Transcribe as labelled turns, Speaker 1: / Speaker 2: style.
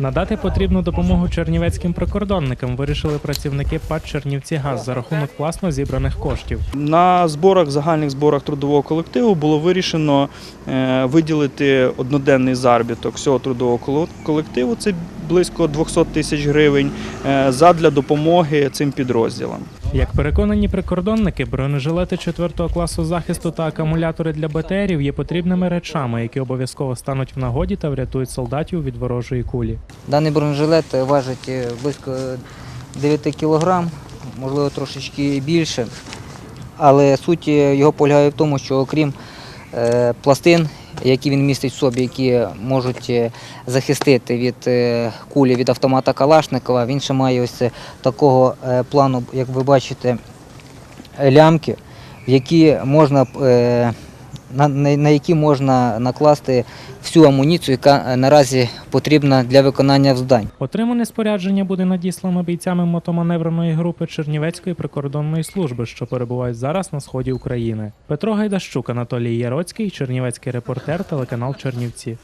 Speaker 1: Надати потрібну допомогу чернівецьким прикордонникам вирішили працівники ПАД Чернівці Газ за рахунок власно зібраних коштів.
Speaker 2: На зборах, загальних зборах трудового колективу було вирішено е, виділити одноденний заробіток всього трудового колективу, це близько 200 тисяч гривень, е, задля допомоги цим підрозділам.
Speaker 1: Як переконані прикордонники, бронежилети 4 класу захисту та акумулятори для БТРів є потрібними речами, які обов'язково стануть в нагоді та врятують солдатів від ворожої кулі.
Speaker 3: Даний бронежилет важить е, близько 9 кг, можливо трошечки більше. Але суть е, його полягає в тому, що окрім е, пластин, які він містить в собі, які можуть е, захистити від е, кулі від автомата Калашникова, він ще має ось такого е, плану, як ви бачите, лямки, в які можна на, на які можна накласти всю амуніцію, яка е, наразі потрібна для виконання завдань.
Speaker 1: Отримане спорядження буде надіслано бійцями мотоманевреної групи Чернівецької прикордонної служби, що перебувають зараз на сході України. Петро Гайдащук, Анатолій Яроцький, Чернівецький репортер, телеканал Чернівці.